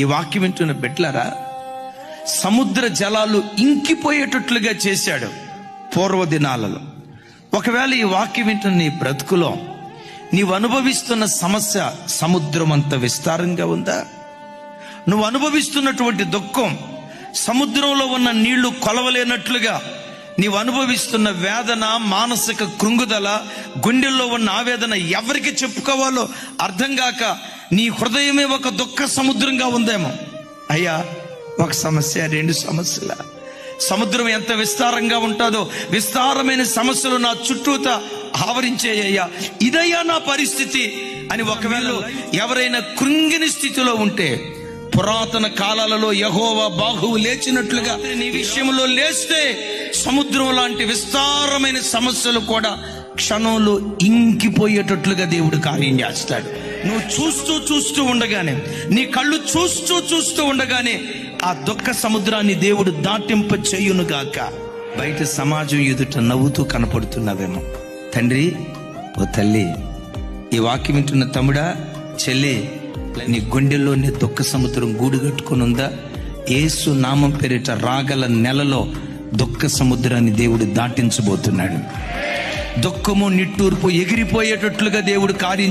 ఈ వాక్యం వింటున్న బిడ్డలారా సముద్ర జలాలు ఇంకిపోయేటట్లుగా చేశాడు పూర్వ దినాలలో ఒకవేళ ఈ వాక్యం వింటున్న నీ బ్రతుకులో నీవు అనుభవిస్తున్న సమస్య సముద్రం అంత విస్తారంగా ఉందా? నువ్వు అనుభవిస్తున్నటువంటి దుఃఖం సముద్రంలో ఉన్న నీళ్ళు కొలవలేనట్లుగా నీవు అనుభవిస్తున్న వేదన మానసిక కృంగుదల గుండెల్లో ఉన్న ఆవేదన ఎవరికి చెప్పుకోవాలో అర్థం కాక నీ హృదయమే ఒక దుఃఖ సముద్రంగా ఉందేమో. అయ్యా ఒక సమస్య రెండు సమస్యల. సముద్రం ఎంత విస్తారంగా ఉంటుందో విస్తారమైన సమస్యలు నా చుట్టూత ఆవరించేయ్యా ఇదయ్యా నా పరిస్థితి అని ఒకవేళ ఎవరైనా కృంగిని స్థితిలో ఉంటే పురాతన కాలాలలో యహోవా బాహువు లేచినట్లుగా నీ విషయంలో లేస్తే సముద్రం లాంటి విస్తారమైన సమస్యలు కూడా క్షణంలో ఇంకిపోయేటట్లుగా దేవుడు కార్యం చేస్తాడు. నువ్వు చూస్తూ చూస్తూ ఉండగానే నీ కళ్ళు చూస్తూ చూస్తూ ఉండగానే ఆ దుఃఖ సముద్రాన్ని దేవుడు దాటింప చేయునుగాక బయట సమాజం ఎదుట నవ్వుతూ కనపడుతున్నావేమో. తండ్రి ఓ తల్లి ఈ వాక్యం వింటున్న తమ్ముడా చెల్లి నీ గుండెల్లో నీ దుఃఖ సముద్రం గూడు కట్టుకుని ఉందా ఏసు నామం పేరిట రాగల నెలలో దుఃఖ సముద్రాన్ని దేవుడు దాటించబోతున్నాడు. దుఃఖము నిట్టూర్పు ఎగిరిపోయేటట్లుగా దేవుడు కార్యం